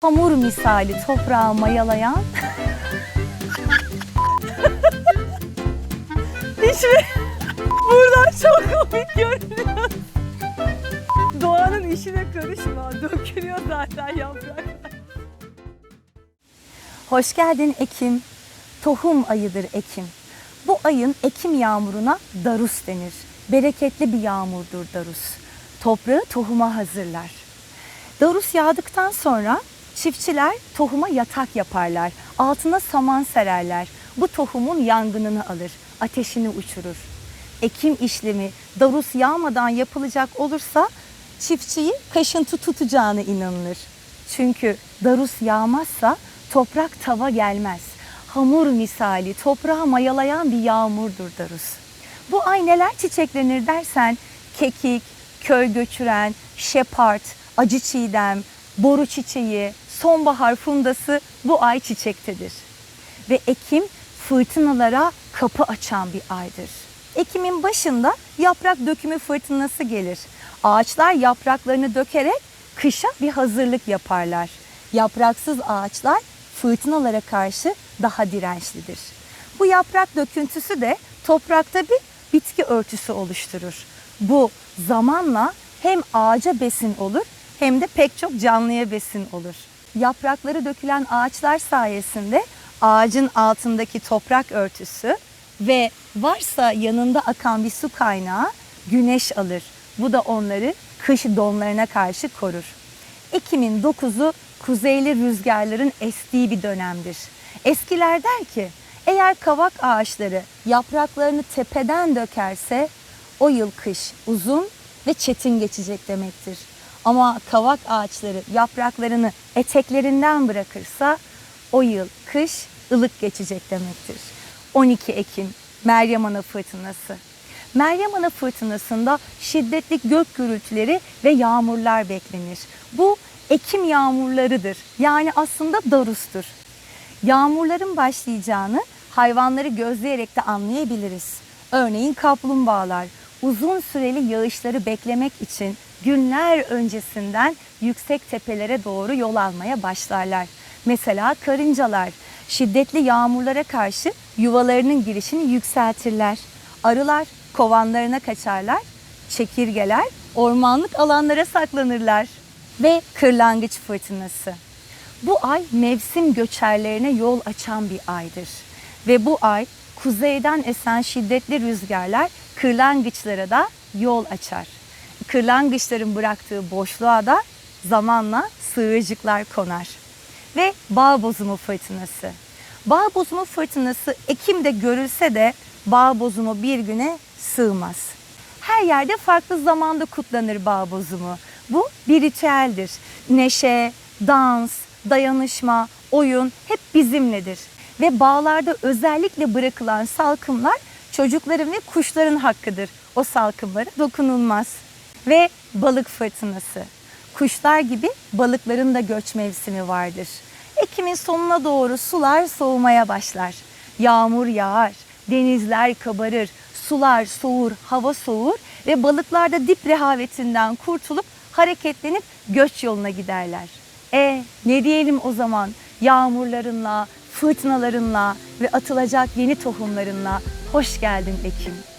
Hamur misali toprağı mayalayan Hiç mi? Buradan çok komik görünüyor. Doğanın işine karışma. Dökülüyor zaten yapraklar. Hoş geldin Ekim. Tohum ayıdır Ekim. Bu ayın Ekim yağmuruna darus denir. Bereketli bir yağmurdur darus. Toprağı tohuma hazırlar. Darus yağdıktan sonra çiftçiler tohuma yatak yaparlar. Altına saman sererler. Bu tohumun yangınını alır, ateşini uçurur. Ekim işlemi darus yağmadan yapılacak olursa çiftçiyi kaşıntı tutacağına inanılır. Çünkü darus yağmazsa toprak tava gelmez. Hamur misali toprağı mayalayan bir yağmurdur darus. Bu ay neler çiçeklenir dersen kekik, köy göçüren, şepart, acı çiğdem, boru çiçeği, sonbahar fundası bu ay çiçektedir. Ve Ekim fırtınalara kapı açan bir aydır. Ekim'in başında yaprak dökümü fırtınası gelir. Ağaçlar yapraklarını dökerek kışa bir hazırlık yaparlar. Yapraksız ağaçlar fırtınalara karşı daha dirençlidir. Bu yaprak döküntüsü de toprakta bir bitki örtüsü oluşturur. Bu zamanla hem ağaca besin olur hem de pek çok canlıya besin olur. Yaprakları dökülen ağaçlar sayesinde ağacın altındaki toprak örtüsü ve varsa yanında akan bir su kaynağı güneş alır. Bu da onları kış donlarına karşı korur. Ekim'in 9'u kuzeyli rüzgarların estiği bir dönemdir. Eskiler der ki eğer kavak ağaçları yapraklarını tepeden dökerse o yıl kış uzun ve çetin geçecek demektir. Ama kavak ağaçları yapraklarını eteklerinden bırakırsa o yıl kış ılık geçecek demektir. 12 Ekim Meryem Ana fırtınası. Meryem Ana fırtınasında şiddetli gök gürültüleri ve yağmurlar beklenir. Bu Ekim yağmurlarıdır. Yani aslında darustur. Yağmurların başlayacağını hayvanları gözleyerek de anlayabiliriz. Örneğin kaplumbağalar uzun süreli yağışları beklemek için günler öncesinden yüksek tepelere doğru yol almaya başlarlar. Mesela karıncalar şiddetli yağmurlara karşı yuvalarının girişini yükseltirler. Arılar kovanlarına kaçarlar. Çekirgeler ormanlık alanlara saklanırlar. Ve kırlangıç fırtınası. Bu ay mevsim göçerlerine yol açan bir aydır. Ve bu ay kuzeyden esen şiddetli rüzgarlar kırlangıçlara da yol açar. Kırlangıçların bıraktığı boşluğa da zamanla sığırcıklar konar. Ve bağ bozumu fırtınası. Bağ bozumu fırtınası Ekim'de görülse de bağ bozumu bir güne sığmaz. Her yerde farklı zamanda kutlanır bağ bozumu. Bu bir ritüeldir. Neşe, dans, dayanışma, oyun hep bizimledir. Ve bağlarda özellikle bırakılan salkımlar çocukların ve kuşların hakkıdır. O salkımlara dokunulmaz. Ve balık fırtınası. Kuşlar gibi balıkların da göç mevsimi vardır. Ekim'in sonuna doğru sular soğumaya başlar. Yağmur yağar, denizler kabarır, sular soğur, hava soğur ve balıklar da dip rehavetinden kurtulup hareketlenip göç yoluna giderler. E ne diyelim o zaman yağmurlarınla, fırtınalarınla ve atılacak yeni tohumlarınla hoş geldin Ekim.